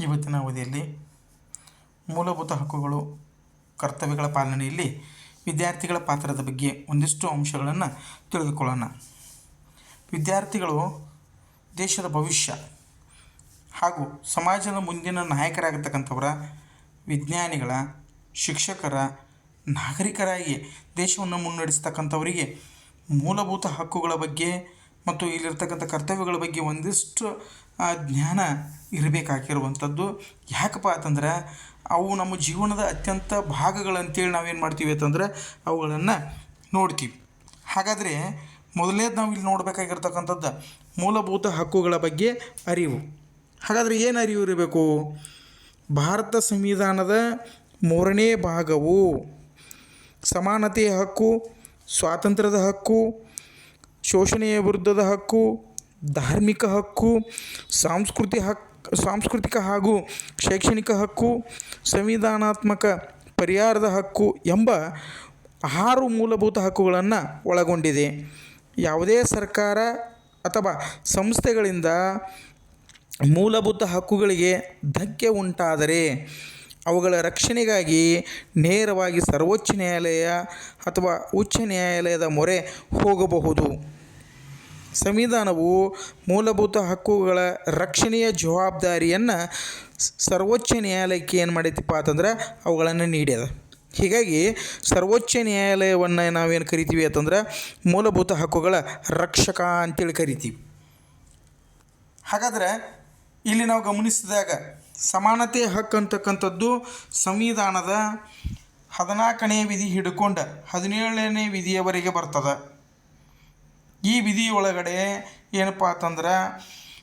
ಇವತ್ತಿನ ಅವಧಿಯಲ್ಲಿ ಮೂಲಭೂತ ಹಕ್ಕುಗಳು, ಕರ್ತವ್ಯಗಳ ಪಾಲನೆಯಲ್ಲಿ ವಿದ್ಯಾರ್ಥಿಗಳ ಪಾತ್ರದ ಬಗ್ಗೆ ಒಂದಿಷ್ಟು ಅಂಶಗಳನ್ನು ತಿಳಿದುಕೊಳ್ಳೋಣ. ವಿದ್ಯಾರ್ಥಿಗಳು ದೇಶದ ಭವಿಷ್ಯ ಹಾಗೂ ಸಮಾಜದ ಮುಂದಿನ ನಾಯಕರಾಗತಕ್ಕಂಥವರ ವಿಜ್ಞಾನಿಗಳ, ಶಿಕ್ಷಕರ, ನಾಗರಿಕರಾಗಿ ದೇಶವನ್ನು ಮುನ್ನಡೆಸ್ತಕ್ಕಂಥವರಿಗೆ ಮೂಲಭೂತ ಹಕ್ಕುಗಳ ಬಗ್ಗೆ ಮತ್ತು ಇಲ್ಲಿರ್ತಕ್ಕಂಥ ಕರ್ತವ್ಯಗಳ ಬಗ್ಗೆ ಒಂದಿಷ್ಟು ಜ್ಞಾನ ಇರಬೇಕಾಗಿರುವಂಥದ್ದು. ಯಾಕಪ್ಪ ಅಂತಂದ್ರೆ, ಅವು ನಮ್ಮ ಜೀವನದ ಅತ್ಯಂತ ಭಾಗಗಳಂತೇಳಿ ನಾವೇನು ಮಾಡ್ತೀವಿ ಅಂತಂದ್ರೆ, ಅವುಗಳನ್ನು ನೋಡ್ತೀವಿ. ಹಾಗಾದರೆ ಮೊದಲನೇದು ನಾವು ಇಲ್ಲಿ ನೋಡಬೇಕಾಗಿರ್ತಕ್ಕಂಥದ್ದು ಮೂಲಭೂತ ಹಕ್ಕುಗಳ ಬಗ್ಗೆ ಅರಿವು. ಹಾಗಾದರೆ ಏನು ಅರಿವು ಇರಬೇಕು? ಭಾರತ ಸಂವಿಧಾನದ ಮೂರನೇ ಭಾಗವು ಸಮಾನತೆಯ ಹಕ್ಕು, ಸ್ವಾತಂತ್ರ್ಯದ ಹಕ್ಕು ಶೋಷಣೆಯ ವಿರುದ್ಧದ ಹಕ್ಕು, ಧಾರ್ಮಿಕ ಹಕ್ಕು ಸಾಂಸ್ಕೃತಿಕ ಹಕ್ಕು ಸಾಂಸ್ಕೃತಿಕ ಹಾಗೂ ಶೈಕ್ಷಣಿಕ ಹಕ್ಕು, ಸಂವಿಧಾನಾತ್ಮಕ ಪರಿಹಾರದ ಹಕ್ಕು ಎಂಬ ಆರು ಮೂಲಭೂತ ಹಕ್ಕುಗಳನ್ನು ಒಳಗೊಂಡಿದೆ. ಯಾವುದೇ ಸರ್ಕಾರ ಅಥವಾ ಸಂಸ್ಥೆಗಳಿಂದ ಮೂಲಭೂತ ಹಕ್ಕುಗಳಿಗೆ ಧಕ್ಕೆ ಉಂಟಾದರೆ ಅವುಗಳ ರಕ್ಷಣೆಗಾಗಿ ನೇರವಾಗಿ ಸರ್ವೋಚ್ಚ ನ್ಯಾಯಾಲಯ ಅಥವಾ ಉಚ್ಚ ನ್ಯಾಯಾಲಯದ ಮೊರೆ ಹೋಗಬಹುದು. ಸಂವಿಧಾನವು ಮೂಲಭೂತ ಹಕ್ಕುಗಳ ರಕ್ಷಣೆಯ ಜವಾಬ್ದಾರಿಯನ್ನು ಸರ್ವೋಚ್ಚ ನ್ಯಾಯಾಲಯಕ್ಕೆ ಏನು ಮಾಡೈತಿಪ್ಪ ಅಂತಂದ್ರೆ ಅವುಗಳನ್ನು ನೀಡ್ಯದ. ಹೀಗಾಗಿ ಸರ್ವೋಚ್ಚ ನ್ಯಾಯಾಲಯವನ್ನು ನಾವೇನು ಕರಿತೀವಿ ಅಂತಂದ್ರೆ ಮೂಲಭೂತ ಹಕ್ಕುಗಳ ರಕ್ಷಕ ಅಂತೇಳಿ ಕರಿತೀವಿ. ಹಾಗಾದ್ರೆ ಇಲ್ಲಿ ನಾವು ಗಮನಿಸಿದಾಗ ಸಮಾನತೆ ಹಕ್ಕು ಅಂತಕ್ಕಂಥದ್ದು ಸಂವಿಧಾನದ ಹದಿನಾಲ್ಕನೇ ವಿಧಿ ಹಿಡ್ಕೊಂಡು ಹದಿನೇಳನೇ ವಿಧಿಯವರೆಗೆ ಬರ್ತದೆ. ಈ ವಿಧಿಯೊಳಗಡೆ ಏನಪ್ಪ ಅಂತಂದ್ರೆ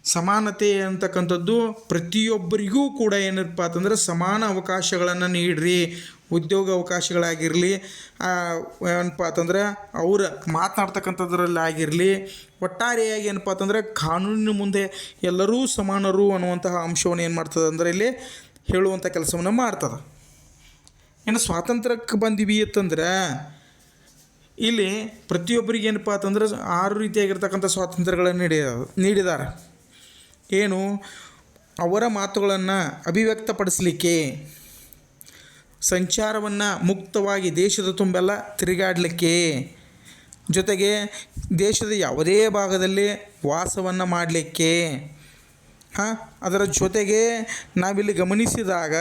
ಸಮಾನತೆ ಅಂತಕ್ಕಂಥದ್ದು ಪ್ರತಿಯೊಬ್ಬರಿಗೂ ಕೂಡ ಏನಪ್ಪ ಅಂತಂದ್ರೆ ಸಮಾನ ಅವಕಾಶಗಳನ್ನು ನೀಡ್ರಿ. ಉದ್ಯೋಗ ಅವಕಾಶಗಳಾಗಿರಲಿ ಏನಪ್ಪ ಅಂತಂದ್ರೆ ಅವ್ರ ಮಾತನಾಡ್ತಕ್ಕಂಥದ್ರಲ್ಲಿ ಆಗಿರಲಿ, ಒಟ್ಟಾರೆಯಾಗಿ ಏನಪ್ಪ ಅಂತಂದರೆ ಕಾನೂನಿನ ಮುಂದೆ ಎಲ್ಲರೂ ಸಮಾನರು ಅನ್ನುವಂತಹ ಅಂಶವನ್ನು ಏನು ಮಾಡ್ತದೆ ಅಂದರೆ ಇಲ್ಲಿ ಹೇಳುವಂಥ ಕೆಲಸವನ್ನು ಮಾಡ್ತದೆ. ಇನ್ನು ಸ್ವಾತಂತ್ರ್ಯಕ್ಕೆ ಬಂದಿವಿ ಅಂತಂದ್ರೆ ಇಲ್ಲಿ ಪ್ರತಿಯೊಬ್ಬರಿಗೆ ಏನಪ್ಪ ಅಂತಂದ್ರೆ ಆರು ರೀತಿಯಾಗಿರ್ತಕ್ಕಂಥ ಸ್ವಾತಂತ್ರ್ಯಗಳನ್ನು ನೀಡಿ, ನೀಡಿದ್ದಾರೆ. ಏನು? ಅವರ ಮಾತುಗಳನ್ನು ಅಭಿವ್ಯಕ್ತಪಡಿಸಲಿಕ್ಕೆ ಸಂಚಾರವನ್ನು ಮುಕ್ತವಾಗಿ ದೇಶದ ತುಂಬೆಲ್ಲ ತಿರುಗಾಡಲಿಕ್ಕೆ. ಜೊತೆಗೆ ದೇಶದ ಯಾವುದೇ ಭಾಗದಲ್ಲಿ ವಾಸವನ್ನು ಮಾಡಲಿಕ್ಕೆ. ಹಾಂ, ಅದರ ಜೊತೆಗೆ ನಾವಿಲ್ಲಿ ಗಮನಿಸಿದಾಗ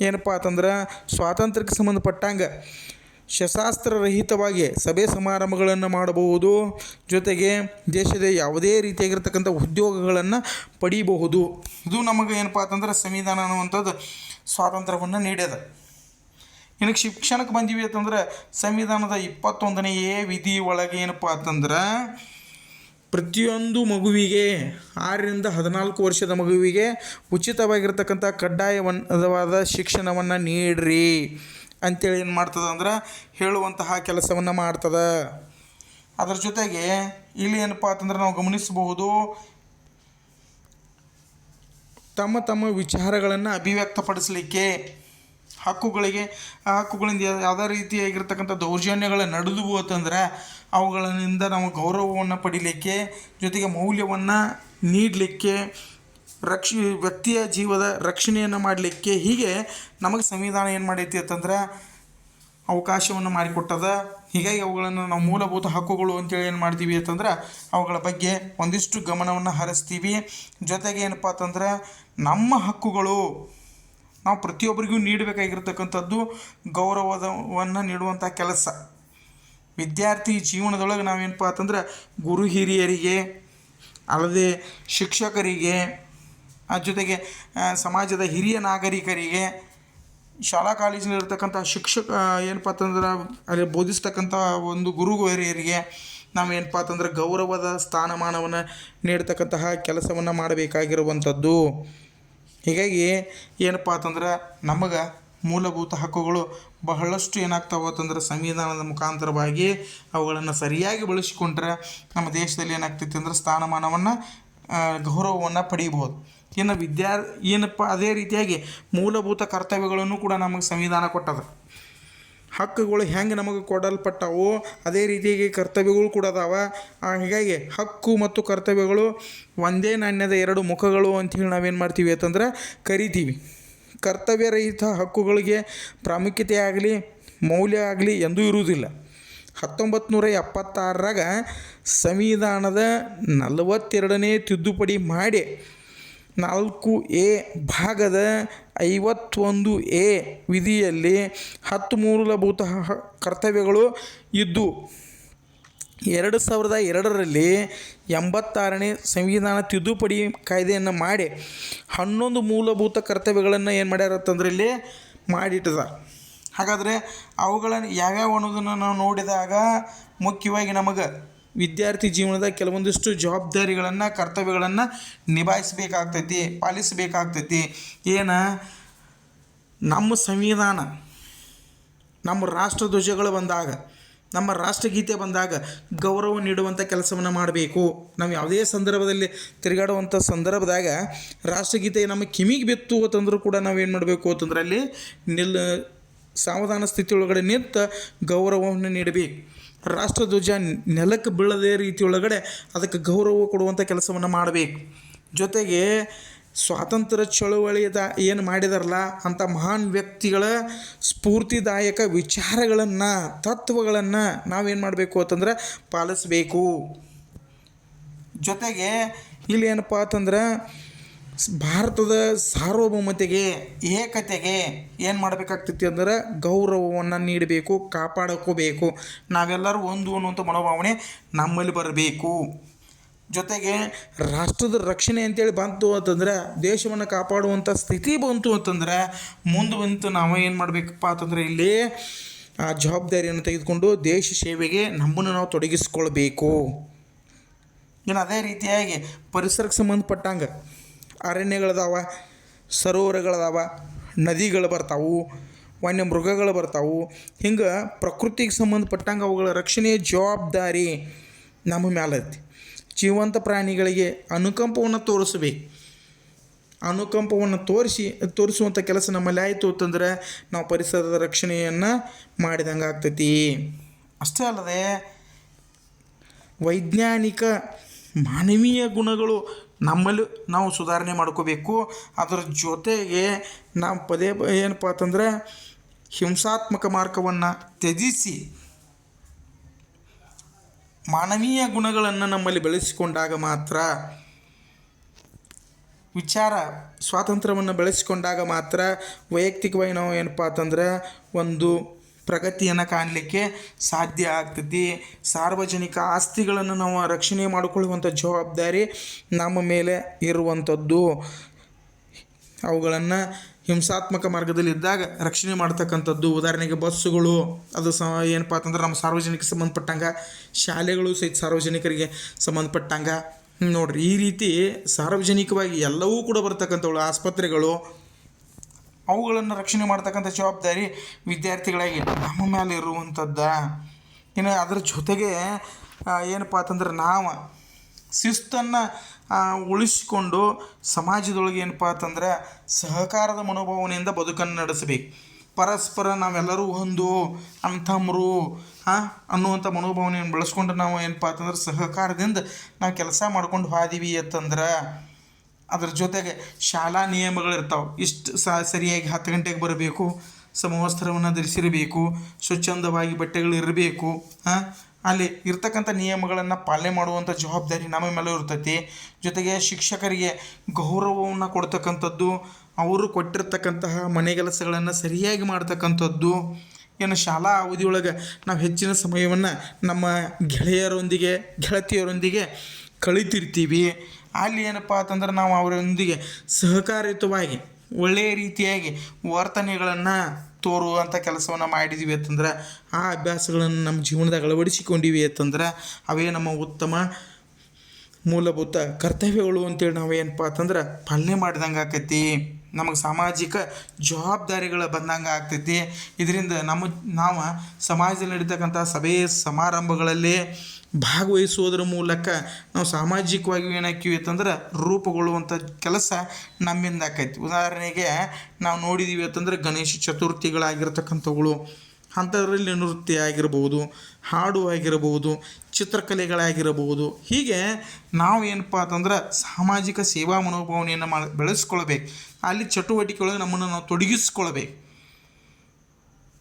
ಏನಪ್ಪ ಅಂತಂದ್ರೆ ಸ್ವಾತಂತ್ರ್ಯಕ್ಕೆ ಸಂಬಂಧಪಟ್ಟಂಗೆ ಶಸ್ತ್ರಾಸ್ತ್ರರಹಿತವಾಗಿ ಸಭೆ ಸಮಾರಂಭಗಳನ್ನು ಮಾಡಬಹುದು. ಜೊತೆಗೆ ದೇಶದ ಯಾವುದೇ ರೀತಿಯಾಗಿರ್ತಕ್ಕಂಥ ಉದ್ಯೋಗಗಳನ್ನು ಪಡೀಬಹುದು. ಇದು ನಮಗೆ ಏನಪ್ಪ ಅಂತಂದ್ರೆ ಸಂವಿಧಾನ ಅನ್ನುವಂಥದ್ದು ಸ್ವಾತಂತ್ರ್ಯವನ್ನು ನೀಡ್ಯದ. ಇನ್ನು ಶಿಕ್ಷಣಕ್ಕೆ ಬಂದೀವಿ ಅಂತಂದ್ರೆ ಸಂವಿಧಾನದ ಇಪ್ಪತ್ತೊಂದನೇ ಎ ವಿಧಿ ಒಳಗೆ ಏನಪ್ಪ ಅಂತಂದ್ರೆ, ಪ್ರತಿಯೊಂದು ಮಗುವಿಗೆ ಆರರಿಂದ ಹದಿನಾಲ್ಕು ವರ್ಷದ ಮಗುವಿಗೆ ಉಚಿತವಾಗಿರ್ತಕ್ಕಂಥ ಕಡ್ಡಾಯವಾದ ಶಿಕ್ಷಣವನ್ನು ನೀಡ್ರಿ. ಅಂತೇಳಿ ಏನು ಮಾಡ್ತದೆ ಅಂದ್ರೆ ಹೇಳುವಂತಹ ಕೆಲಸವನ್ನು ಮಾಡ್ತದೆ. ಅದರ ಜೊತೆಗೆ ಇಲ್ಲಿ ಏನಪ್ಪ ಅಂತಂದ್ರೆ ನಾವು ಗಮನಿಸಬಹುದು, ತಮ್ಮ ತಮ್ಮ ವಿಚಾರಗಳನ್ನು ಅಭಿವ್ಯಕ್ತಪಡಿಸಲಿಕ್ಕೆ ಹಕ್ಕುಗಳಿಗೆ, ಆ ಹಕ್ಕುಗಳಿಂದ ಯಾವುದೇ ರೀತಿಯಾಗಿರ್ತಕ್ಕಂಥ ದೌರ್ಜನ್ಯಗಳು ನಡೆದುವು ಅಂತಂದರೆ ಅವುಗಳಿಂದ ನಾವು ಗೌರವವನ್ನು ಪಡಿಲಿಕ್ಕೆ, ಜೊತೆಗೆ ಮೌಲ್ಯವನ್ನು ನೀಡಲಿಕ್ಕೆ, ರಕ್ಷ, ವ್ಯಕ್ತಿಯ ಜೀವದ ರಕ್ಷಣೆಯನ್ನು ಮಾಡಲಿಕ್ಕೆ ಹೀಗೆ ನಮಗೆ ಸಂವಿಧಾನ ಏನು ಮಾಡೈತಿ ಅಂತಂದ್ರೆ ಅವಕಾಶವನ್ನು ಮಾಡಿಕೊಟ್ಟದ. ಹೀಗಾಗಿ ಅವುಗಳನ್ನು ನಾವು ಮೂಲಭೂತ ಹಕ್ಕುಗಳು ಅಂತೇಳಿ ಏನು ಮಾಡ್ತೀವಿ ಅಂತಂದ್ರೆ ಅವುಗಳ ಬಗ್ಗೆ ಒಂದಿಷ್ಟು ಗಮನವನ್ನು ಹರಿಸ್ತೀವಿ. ಜೊತೆಗೆ ಏನಪ್ಪ ಅಂತಂದ್ರೆ ನಮ್ಮ ಹಕ್ಕುಗಳು ನಾವು ಪ್ರತಿಯೊಬ್ಬರಿಗೂ ನೀಡಬೇಕಾಗಿರ್ತಕ್ಕಂಥದ್ದು ಗೌರವವನ್ನು ನೀಡುವಂಥ ಕೆಲಸ. ವಿದ್ಯಾರ್ಥಿ ಜೀವನದೊಳಗೆ ನಾವೇನಪ್ಪ ಅಂತಂದ್ರೆ ಗುರು ಹಿರಿಯರಿಗೆ, ಅಲ್ಲದೆ ಶಿಕ್ಷಕರಿಗೆ, ಆ ಜೊತೆಗೆ ಸಮಾಜದ ಹಿರಿಯ ನಾಗರಿಕರಿಗೆ, ಶಾಲಾ ಕಾಲೇಜಿನಲ್ಲಿರ್ತಕ್ಕಂಥ ಶಿಕ್ಷಕ ಏನಪ್ಪ ಅಂತಂದ್ರೆ, ಅಲ್ಲಿ ಬೋಧಿಸ್ತಕ್ಕಂಥ ಒಂದು ಗುರು ಹಿರಿಯರಿಗೆ ನಾವು ಏನಪ್ಪ ಅಂತಂದ್ರೆ ಗೌರವದ ಸ್ಥಾನಮಾನವನ್ನು ನೀಡ್ತಕ್ಕಂತಹ ಕೆಲಸವನ್ನು ಮಾಡಬೇಕಾಗಿರುವಂಥದ್ದು. ಹೀಗಾಗಿ ಏನಪ್ಪ ಅಂತಂದ್ರೆ ನಮಗೆ ಮೂಲಭೂತ ಹಕ್ಕುಗಳು ಬಹಳಷ್ಟು ಏನಾಗ್ತಾವೆ ಅಂತಂದ್ರೆ ಸಂವಿಧಾನದ ಮುಖಾಂತರವಾಗಿ ಅವುಗಳನ್ನು ಸರಿಯಾಗಿ ಬಳಸಿಕೊಂಡ್ರೆ ನಮ್ಮ ದೇಶದಲ್ಲಿ ಏನಾಗ್ತೈತಿ ಅಂದ್ರೆ ಸ್ಥಾನಮಾನವನ್ನು ಗೌರವವನ್ನು ಪಡೀಬೋದು ಇನ್ನು ವಿದ್ಯಾರ್ ಏನಪ್ಪ ಅದೇ ರೀತಿಯಾಗಿ ಮೂಲಭೂತ ಕರ್ತವ್ಯಗಳನ್ನು ಕೂಡ ನಮಗೆ ಸಂವಿಧಾನ ಕೊಟ್ಟದ. ಹಕ್ಕುಗಳು ಹೆಂಗೆ ನಮಗೆ ಕೊಡಲ್ಪಟ್ಟವು ಅದೇ ರೀತಿಯಾಗಿ ಕರ್ತವ್ಯಗಳು ಕೂಡ ಅದಾವ. ಹೀಗಾಗಿ ಹಕ್ಕು ಮತ್ತು ಕರ್ತವ್ಯಗಳು ಒಂದೇ ನಾಣ್ಯದ ಎರಡು ಮುಖಗಳು ಅಂಥೇಳಿ ನಾವೇನು ಮಾಡ್ತೀವಿ ಅಂತಂದ್ರೆ ಕರಿತೀವಿ. ಕರ್ತವ್ಯರಹಿತ ಹಕ್ಕುಗಳಿಗೆ ಪ್ರಾಮುಖ್ಯತೆ ಆಗಲಿ, ಮೌಲ್ಯ ಆಗಲಿ ಎಂದೂ ಇರುವುದಿಲ್ಲ. ಹತ್ತೊಂಬತ್ತು ನೂರ ಎಪ್ಪತ್ತಾರರಾಗ ಸಂವಿಧಾನದ ನಲವತ್ತೆರಡನೇ ತಿದ್ದುಪಡಿ ಮಾಡಿ ನಾಲ್ಕು ಎ ಭಾಗದ ಐವತ್ತೊಂದು ಎ ವಿಧಿಯಲ್ಲಿ ಹತ್ತು ಮೂಲಭೂತ ಕರ್ತವ್ಯಗಳು ಇದ್ದು, ಎರಡು ಸಾವಿರದ ಎರಡರಲ್ಲಿ ಎಂಬತ್ತಾರನೇ ಸಂವಿಧಾನ ತಿದ್ದುಪಡಿ ಕಾಯ್ದೆಯನ್ನು ಮಾಡಿ, ಹನ್ನೊಂದು ಮೂಲಭೂತ ಕರ್ತವ್ಯಗಳನ್ನು ಏನು ಮಾಡ್ಯಾರತ್ತಂದ್ರೆ ಇಲ್ಲಿ ಮಾಡಿಟ್ಟದ ಹಾಗಾದರೆ ಅವುಗಳನ್ನು ಯಾವ್ಯಾವ ಅನ್ನೋದನ್ನು ನಾವು ನೋಡಿದಾಗ ಮುಖ್ಯವಾಗಿ ನಮಗೆ ವಿದ್ಯಾರ್ಥಿ ಜೀವನದ ಕೆಲವೊಂದಿಷ್ಟು ಜವಾಬ್ದಾರಿಗಳನ್ನು, ಕರ್ತವ್ಯಗಳನ್ನು ನಿಭಾಯಿಸಬೇಕಾಗ್ತೈತಿ, ಪಾಲಿಸಬೇಕಾಗ್ತೈತಿ. ಏನು? ನಮ್ಮ ಸಂವಿಧಾನ, ನಮ್ಮ ರಾಷ್ಟ್ರಧ್ವಜಗಳು ಬಂದಾಗ, ನಮ್ಮ ರಾಷ್ಟ್ರಗೀತೆ ಬಂದಾಗ ಗೌರವ ನೀಡುವಂಥ ಕೆಲಸವನ್ನು ಮಾಡಬೇಕು. ನಾವು ಯಾವುದೇ ಸಂದರ್ಭದಲ್ಲಿ ತಿರುಗಾಡುವಂಥ ಸಂದರ್ಭದಾಗ ರಾಷ್ಟ್ರಗೀತೆ ನಮ್ಮ ಕಿವಿಗೆ ಬಿತ್ತು ಅಂತಂದ್ರೂ ಕೂಡ ನಾವೇನು ಮಾಡಬೇಕು ಅಂತಂದ್ರೆ ಅಲ್ಲಿ ನಿಲ್, ಸಾವಧಾನ ಸ್ಥಿತಿಯೊಳಗಡೆ ನಿಂತು ಗೌರವವನ್ನು ನೀಡಬೇಕು. ರಾಷ್ಟ್ರಧ್ವಜ ನೆಲಕ್ಕೆ ಬೀಳದೇ ರೀತಿಯೊಳಗಡೆ ಅದಕ್ಕೆ ಗೌರವ ಕೊಡುವಂಥ ಕೆಲಸವನ್ನು ಮಾಡಬೇಕು. ಜೊತೆಗೆ ಸ್ವಾತಂತ್ರ್ಯ ಚಳುವಳಿದ ಏನು ಮಾಡಿದಾರಲ್ಲ, ಅಂಥ ಮಹಾನ್ ವ್ಯಕ್ತಿಗಳ ಸ್ಫೂರ್ತಿದಾಯಕ ವಿಚಾರಗಳನ್ನು, ತತ್ವಗಳನ್ನು ನಾವೇನು ಮಾಡಬೇಕು ಅಂತಂದ್ರೆ ಪಾಲಿಸಬೇಕು. ಜೊತೆಗೆ ಇಲ್ಲಿ ಏನಪ್ಪ ಅಂತಂದ್ರೆ ಭಾರತದ ಸಾರ್ವಭೌಮತೆಗೆ, ಏಕತೆಗೆ ಏನು ಮಾಡಬೇಕಾಗ್ತೈತಿ ಅಂದ್ರೆ ಗೌರವವನ್ನು ನೀಡಬೇಕು, ಕಾಪಾಡ್ಕೋಬೇಕು. ನಾವೆಲ್ಲರೂ ಒಂದು ಅನ್ನುವಂಥ ಮನೋಭಾವನೆ ನಮ್ಮಲ್ಲಿ ಬರಬೇಕು. ಜೊತೆಗೆ ರಾಷ್ಟ್ರದ ರಕ್ಷಣೆ ಅಂತೇಳಿ ಬಂತು ಅಂತಂದ್ರೆ, ದೇಶವನ್ನು ಕಾಪಾಡುವಂಥ ಸ್ಥಿತಿ ಬಂತು ಅಂತಂದ್ರೆ, ಮುಂದೆ ಬಂತು ನಾವು ಏನು ಮಾಡಬೇಕಪ್ಪ ಅಂತಂದ್ರೆ ಇಲ್ಲಿ, ಆ ಜವಾಬ್ದಾರಿಯನ್ನು ತೆಗೆದುಕೊಂಡು ದೇಶ ಸೇವೆಗೆ ನಮ್ಮನ್ನು ನಾವು ತೊಡಗಿಸ್ಕೊಳ್ಬೇಕು. ಇನ್ನು ಅದೇ ರೀತಿಯಾಗಿ ಪರಿಸರಕ್ಕೆ ಸಂಬಂಧಪಟ್ಟಂಗೆ ಅರಣ್ಯಗಳದಾವ, ಸರೋವರಗಳದಾವ, ನದಿಗಳು ಬರ್ತಾವು ವನ್ಯ ಮೃಗಗಳು ಬರ್ತಾವು. ಹಿಂಗೆ ಪ್ರಕೃತಿಗೆ ಸಂಬಂಧಪಟ್ಟಂಗೆ ಅವುಗಳ ರಕ್ಷಣೆಯ ಜವಾಬ್ದಾರಿ ನಮ್ಮ ಮ್ಯಾಲೆ ಐತಿ. ಜೀವಂತ ಪ್ರಾಣಿಗಳಿಗೆ ಅನುಕಂಪವನ್ನು ತೋರಿಸ್ಬೇಕು. ಅನುಕಂಪವನ್ನು ತೋರಿಸಿ ತೋರಿಸುವಂಥ ಕೆಲಸ ನಮ್ಮಲ್ಲಿ ಆಯಿತು ಅಂತಂದ್ರೆ ನಾವು ಪರಿಸರದ ರಕ್ಷಣೆಯನ್ನು ಮಾಡಿದಂಗೆ ಆಗ್ತೈತಿ. ಅಷ್ಟೇ ಅಲ್ಲದೆ ವೈಜ್ಞಾನಿಕ ಮಾನವೀಯ ಗುಣಗಳು ನಮ್ಮಲ್ಲಿ ನಾವು ಸುಧಾರಣೆ ಮಾಡ್ಕೋಬೇಕು. ಅದರ ಜೊತೆಗೆ ನಾವು ಪದೇ ಏನಪ್ಪ ಅಂತಂದ್ರೆ ಹಿಂಸಾತ್ಮಕ ಮಾರ್ಗವನ್ನು ತ್ಯಜಿಸಿ ಮಾನವೀಯ ಗುಣಗಳನ್ನು ನಮ್ಮಲ್ಲಿ ಬೆಳೆಸಿಕೊಂಡಾಗ ಮಾತ್ರ, ವಿಚಾರ ಸ್ವಾತಂತ್ರ್ಯವನ್ನು ಬೆಳೆಸಿಕೊಂಡಾಗ ಮಾತ್ರ ವೈಯಕ್ತಿಕವಾಗಿ ನಾವು ಏನಪ್ಪ ಅಂತಂದ್ರೆ ಒಂದು ಪ್ರಗತಿಯನ್ನು ಕಾಣಲಿಕ್ಕೆ ಸಾಧ್ಯ ಆಗ್ತದೆ. ಸಾರ್ವಜನಿಕ ಆಸ್ತಿಗಳನ್ನು ನಾವು ರಕ್ಷಣೆ ಮಾಡಿಕೊಳ್ಳುವಂಥ ಜವಾಬ್ದಾರಿ ನಮ್ಮ ಮೇಲೆ ಇರುವಂಥದ್ದು ಅವುಗಳನ್ನು ಹಿಂಸಾತ್ಮಕ ಮಾರ್ಗದಲ್ಲಿ ಇದ್ದಾಗ ರಕ್ಷಣೆ ಮಾಡ್ತಕ್ಕಂಥದ್ದು. ಉದಾಹರಣೆಗೆ ಬಸ್ಸುಗಳು, ಅದು ಸ ಏನಪ್ಪ ಅಂತಂದ್ರೆ ನಮ್ಮ ಸಾರ್ವಜನಿಕ ಸಂಬಂಧಪಟ್ಟಂಗೆ, ಶಾಲೆಗಳು ಸಹಿತ ಸಾರ್ವಜನಿಕರಿಗೆ ಸಂಬಂಧಪಟ್ಟಂಗೆ. ನೋಡ್ರಿ, ಈ ರೀತಿ ಸಾರ್ವಜನಿಕವಾಗಿ ಎಲ್ಲವೂ ಕೂಡ ಬರ್ತಕ್ಕಂಥವು ಆಸ್ಪತ್ರೆಗಳು ಅವುಗಳನ್ನು ರಕ್ಷಣೆ ಮಾಡ್ತಕ್ಕಂಥ ಜವಾಬ್ದಾರಿ ವಿದ್ಯಾರ್ಥಿಗಳಾಗಿ ನಮ್ಮ ಮೇಲೆ ಇರುವಂಥದ್ದು. ಇನ್ನು ಅದರ ಜೊತೆಗೆ ಏನಪ್ಪ ಅಂತಂದ್ರೆ ನಾವು ಶಿಸ್ತನ್ನು ಉಳಿಸಿಕೊಂಡು ಸಮಾಜದೊಳಗೆ ಏನಪ್ಪ ಅಂತಂದ್ರೆ ಸಹಕಾರದ ಮನೋಭಾವನೆಯಿಂದ ಬದುಕನ್ನು ನಡೆಸಬೇಕು. ಪರಸ್ಪರ ನಾವೆಲ್ಲರೂ ಒಂದು ಅಂತಮ್ರು ಹಾಂ ಅನ್ನುವಂಥ ಮನೋಭಾವನೆಯನ್ನು ಬೆಳೆಸ್ಕೊಂಡು ನಾವು ಏನಪ್ಪ ಅಂತಂದ್ರೆ ಸಹಕಾರದಿಂದ ನಾವು ಕೆಲಸ ಮಾಡ್ಕೊಂಡು ಹೋದೀವಿ ಅಂತಂದ್ರೆ ಅದ್ರ ಜೊತೆಗೆ ಶಾಲಾ ನಿಯಮಗಳಿರ್ತಾವೆ. ಇಷ್ಟು ಸ ಸರಿಯಾಗಿ ಹತ್ತು ಗಂಟೆಗೆ ಬರಬೇಕು, ಸಮವಸ್ತ್ರವನ್ನು ಧರಿಸಿರಬೇಕು, ಸ್ವಚ್ಛಂದವಾಗಿ ಬಟ್ಟೆಗಳಿರಬೇಕು, ಹಾಂ? ಅಲ್ಲಿ ಇರ್ತಕ್ಕಂಥ ನಿಯಮಗಳನ್ನು ಪಾಲನೆ ಮಾಡುವಂಥ ಜವಾಬ್ದಾರಿ ನಮ್ಮ ಮೇಲೆ ಇರ್ತೈತಿ. ಜೊತೆಗೆ ಶಿಕ್ಷಕರಿಗೆ ಗೌರವವನ್ನು ಕೊಡ್ತಕ್ಕಂಥದ್ದು, ಅವರು ಕೊಟ್ಟಿರ್ತಕ್ಕಂತಹ ಮನೆಗೆಲಸಗಳನ್ನು ಸರಿಯಾಗಿ ಮಾಡ್ತಕ್ಕಂಥದ್ದು. ಏನು ಶಾಲಾ ಅವಧಿಯೊಳಗೆ ನಾವು ಹೆಚ್ಚಿನ ಸಮಯವನ್ನು ನಮ್ಮ ಗೆಳೆಯರೊಂದಿಗೆ, ಗೆಳತಿಯರೊಂದಿಗೆ ಕಳಿತಿರ್ತೀವಿ. ಅಲ್ಲಿ ಏನಪ್ಪ ಅಂತಂದ್ರೆ ನಾವು ಅವರೊಂದಿಗೆ ಸಹಕಾರಯುತವಾಗಿ ಒಳ್ಳೆಯ ರೀತಿಯಾಗಿ ವರ್ತನೆಗಳನ್ನು ತೋರುವಂಥ ಕೆಲಸವನ್ನು ಮಾಡಿದ್ದೀವಿ ಅಂತಂದ್ರೆ, ಆ ಅಭ್ಯಾಸಗಳನ್ನು ನಮ್ಮ ಜೀವನದಾಗ ಅಳವಡಿಸಿಕೊಂಡಿವಿ ಅಂತಂದ್ರೆ, ಅವೇ ನಮ್ಮ ಉತ್ತಮ ಮೂಲಭೂತ ಕರ್ತವ್ಯಗಳು ಅಂತೇಳಿ ನಾವು ಏನಪ್ಪ ಅಂತಂದ್ರೆ, ಪಾಲನೆ ಮಾಡಿದಂಗೆ ಆಕೈತಿ ನಮಗೆ ಸಾಮಾಜಿಕ ಜವಾಬ್ದಾರಿಗಳು ಬಂದಂಗೆ ಆಗ್ತೈತಿ. ಇದರಿಂದ ನಮ್ಮ, ನಾವು ಸಮಾಜದಲ್ಲಿ ನಡೀತಕ್ಕಂಥ ಸಭೆ, ಸಮಾರಂಭಗಳಲ್ಲಿ ಭಾಗವಹಿಸುವುದರ ಮೂಲಕ ನಾವು ಸಾಮಾಜಿಕವಾಗಿ ಏನಾಕೀವಿ ಅಂತಂದ್ರೆ ರೂಪುಗೊಳ್ಳುವಂಥ ಕೆಲಸ ನಮ್ಮಿಂದ ಆಕೈತಿ. ಉದಾಹರಣೆಗೆ ನಾವು ನೋಡಿದ್ದೀವಿ ಅಂತಂದ್ರೆ ಗಣೇಶ ಚತುರ್ಥಿಗಳಾಗಿರ್ತಕ್ಕಂಥವುಗಳು. ಅಂಥದ್ರಲ್ಲಿ ನೃತ್ಯ ಆಗಿರ್ಬೋದು, ಹಾಡು ಆಗಿರಬಹುದು ಚಿತ್ರಕಲೆಗಳಾಗಿರಬಹುದು ಹೀಗೆ ನಾವು ಏನಪ್ಪ ಅಂತಂದ್ರೆ ಸಾಮಾಜಿಕ ಸೇವಾ ಮನೋಭಾವನೆಯನ್ನು ಮಾಡಿ, ಬೆಳೆಸ್ಕೊಳ್ಬೇಕು. ಅಲ್ಲಿ ಚಟುವಟಿಕೆಗಳಲ್ಲಿ ನಮ್ಮನ್ನು ನಾವು ತೊಡಗಿಸ್ಕೊಳ್ಬೇಕು.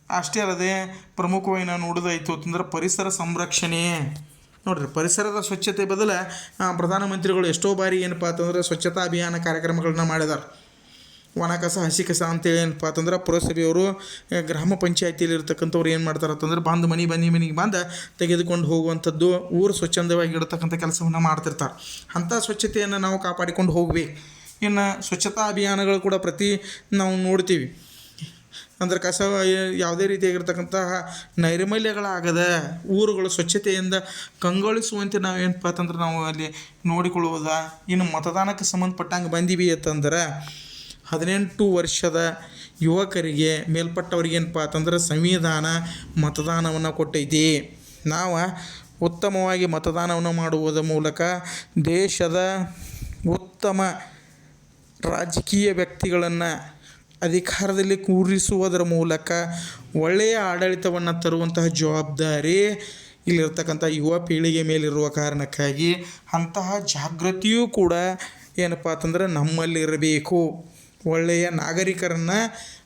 ಅಷ್ಟೇ ಅಲ್ಲದೆ ಪ್ರಮುಖವಾಗಿ ನಾವು ನೋಡೋದಾಯ್ತು ಅಂತಂದ್ರೆ ಪರಿಸರ ಸಂರಕ್ಷಣೆ. ನೋಡ್ರಿ, ಪರಿಸರದ ಸ್ವಚ್ಛತೆ ಬದಲು ಪ್ರಧಾನಮಂತ್ರಿಗಳು ಎಷ್ಟೋ ಬಾರಿ ಏನಪ್ಪ ಅಂತಂದ್ರೆ ಸ್ವಚ್ಛತಾ ಅಭಿಯಾನ ಕಾರ್ಯಕ್ರಮಗಳನ್ನ ಮಾಡಿದಾರೆ. ಒಣ ಕಸ ಹಸಿ ಕಸ ಅಂತೇಳಿ ಏನಪ್ಪ ಅಂತಂದ್ರೆ ಪುರಸಭೆಯವರು ಗ್ರಾಮ ಪಂಚಾಯತಿಯಲ್ಲಿ ಇರ್ತಕ್ಕಂಥವ್ರು ಏನು ಮಾಡ್ತಾರೆ ಅಂತಂದ್ರೆ ಬಂದು ಮನೆ, ಬನ್ನಿ, ಮನೆಗೆ ಬಂದು ತೆಗೆದುಕೊಂಡು ಹೋಗುವಂಥದ್ದು ಊರು ಸ್ವಚ್ಛಂದವಾಗಿ ಇಡತಕ್ಕಂಥ ಕೆಲಸವನ್ನು ಮಾಡ್ತಿರ್ತಾರೆ. ಅಂಥ ಸ್ವಚ್ಛತೆಯನ್ನು ನಾವು ಕಾಪಾಡಿಕೊಂಡು ಹೋಗ್ಬೇಕು. ಇನ್ನು ಸ್ವಚ್ಛತಾ ಅಭಿಯಾನಗಳು ಕೂಡ ಪ್ರತಿ ನಾವು ನೋಡ್ತೀವಿ. ಅಂದ್ರೆ ಕಸ ಯಾವುದೇ ರೀತಿಯಾಗಿರ್ತಕ್ಕಂತಹ ನೈರ್ಮಲ್ಯಗಳಾಗದ ಊರುಗಳು ಸ್ವಚ್ಛತೆಯಿಂದ ಕಂಗೊಳಿಸುವಂತೆ ನಾವು ಏನಪ್ಪ ಅಂತಂದ್ರೆ ನಾವು ಅಲ್ಲಿ ನೋಡಿಕೊಳ್ಳುವುದ? ಇನ್ನು ಮತದಾನಕ್ಕೆ ಸಂಬಂಧಪಟ್ಟಂಗೆ ಬಂದೀವಿ ಅಂತಂದ್ರೆ ಹದಿನೆಂಟು ವರ್ಷದ ಯುವಕರಿಗೆ ಮೇಲ್ಪಟ್ಟವರಿಗೆ ಏನಪ್ಪ ಅಂತಂದ್ರೆ ಸಂವಿಧಾನ ಮತದಾನವನ್ನು ಕೊಟ್ಟೈತಿ. ನಾವು ಉತ್ತಮವಾಗಿ ಮತದಾನವನ್ನು ಮಾಡುವುದರ ಮೂಲಕ ದೇಶದ ಉತ್ತಮ ರಾಜಕೀಯ ವ್ಯಕ್ತಿಗಳನ್ನು ಅಧಿಕಾರದಲ್ಲಿ ಕೂರಿಸುವುದರ ಮೂಲಕ ಒಳ್ಳೆಯ ಆಡಳಿತವನ್ನು ತರುವಂತಹ ಜವಾಬ್ದಾರಿ ಇಲ್ಲಿರ್ತಕ್ಕಂಥ ಯುವ ಪೀಳಿಗೆ ಮೇಲಿರುವ ಕಾರಣಕ್ಕಾಗಿ ಅಂತಹ ಜಾಗೃತಿಯೂ ಕೂಡ ಏನಪ್ಪ ಅಂತಂದ್ರೆ ನಮ್ಮಲ್ಲಿರಬೇಕು. ಒಳ್ಳೆಯ ನಾಗರಿಕರನ್ನು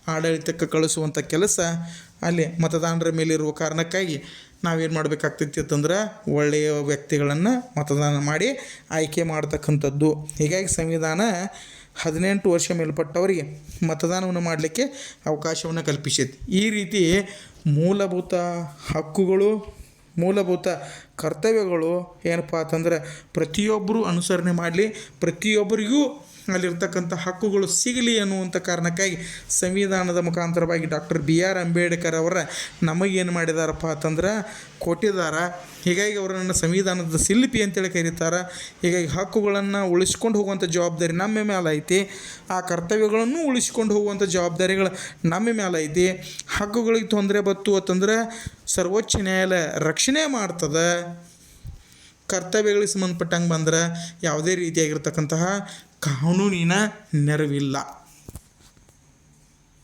ಆಡಳಿತಕ್ಕೆ ಕಳಿಸುವಂಥ ಕೆಲಸ ಅಲ್ಲಿ ಮತದಾನರ ಮೇಲಿರುವ ಕಾರಣಕ್ಕಾಗಿ ನಾವೇನು ಮಾಡಬೇಕಾಗ್ತೈತಿ ಅಂತಂದ್ರೆ ಒಳ್ಳೆಯ ವ್ಯಕ್ತಿಗಳನ್ನು ಮತದಾನ ಮಾಡಿ ಆಯ್ಕೆ ಮಾಡ್ತಕ್ಕಂಥದ್ದು. ಹೀಗಾಗಿ ಸಂವಿಧಾನ ಹದಿನೆಂಟು ವರ್ಷ ಮೇಲ್ಪಟ್ಟವರಿಗೆ ಮತದಾನವನ್ನು ಮಾಡಲಿಕ್ಕೆ ಅವಕಾಶವನ್ನು ಕಲ್ಪಿಸಿದೆ. ಈ ರೀತಿ ಮೂಲಭೂತ ಹಕ್ಕುಗಳು, ಮೂಲಭೂತ ಕರ್ತವ್ಯಗಳು ಏನಪ್ಪ ಅಂತಂದ್ರೆ ಪ್ರತಿಯೊಬ್ಬರು ಅನುಸರಣೆ ಮಾಡಲಿ, ಪ್ರತಿಯೊಬ್ಬರಿಗೂ ಅಲ್ಲಿರ್ತಕ್ಕಂಥ ಹಕ್ಕುಗಳು ಸಿಗಲಿ ಅನ್ನುವಂಥ ಕಾರಣಕ್ಕಾಗಿ ಸಂವಿಧಾನದ ಮುಖಾಂತರವಾಗಿ ಡಾಕ್ಟರ್ ಬಿ ಆರ್ ಅಂಬೇಡ್ಕರ್ ಅವರ ನಮಗೇನು ಮಾಡಿದಾರಪ್ಪ ಅಂತಂದ್ರೆ ಕೊಟ್ಟಿದ್ದಾರೆ ಹೀಗಾಗಿ ಅವರನ್ನು ಸಂವಿಧಾನದ ಶಿಲ್ಪಿ ಅಂತೇಳಿ ಕರೀತಾರೆ. ಹೀಗಾಗಿ ಹಕ್ಕುಗಳನ್ನು ಉಳಿಸ್ಕೊಂಡು ಹೋಗುವಂಥ ಜವಾಬ್ದಾರಿ ನಮ್ಮ ಮೇಲೆ ಐತಿ. ಆ ಕರ್ತವ್ಯಗಳನ್ನು ಉಳಿಸ್ಕೊಂಡು ಹೋಗುವಂಥ ಜವಾಬ್ದಾರಿಗಳು ನಮ್ಮ ಮೇಲೆ ಐತಿ. ಹಕ್ಕುಗಳಿಗೆ ತೊಂದರೆ ಬತ್ತು ಅಂತಂದ್ರೆ ಸರ್ವೋಚ್ಚ ನ್ಯಾಯಾಲಯ ರಕ್ಷಣೆ ಮಾಡ್ತದೆ. ಕರ್ತವ್ಯಗಳಿಗೆ ಸಂಬಂಧಪಟ್ಟಂಗೆ ಬಂದ್ರೆ ಯಾವುದೇ ರೀತಿಯಾಗಿರ್ತಕ್ಕಂತಹ ಕಾನೂನಿನ ನೆರವಿಲ್ಲ.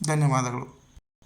ಧನ್ಯವಾದಗಳು.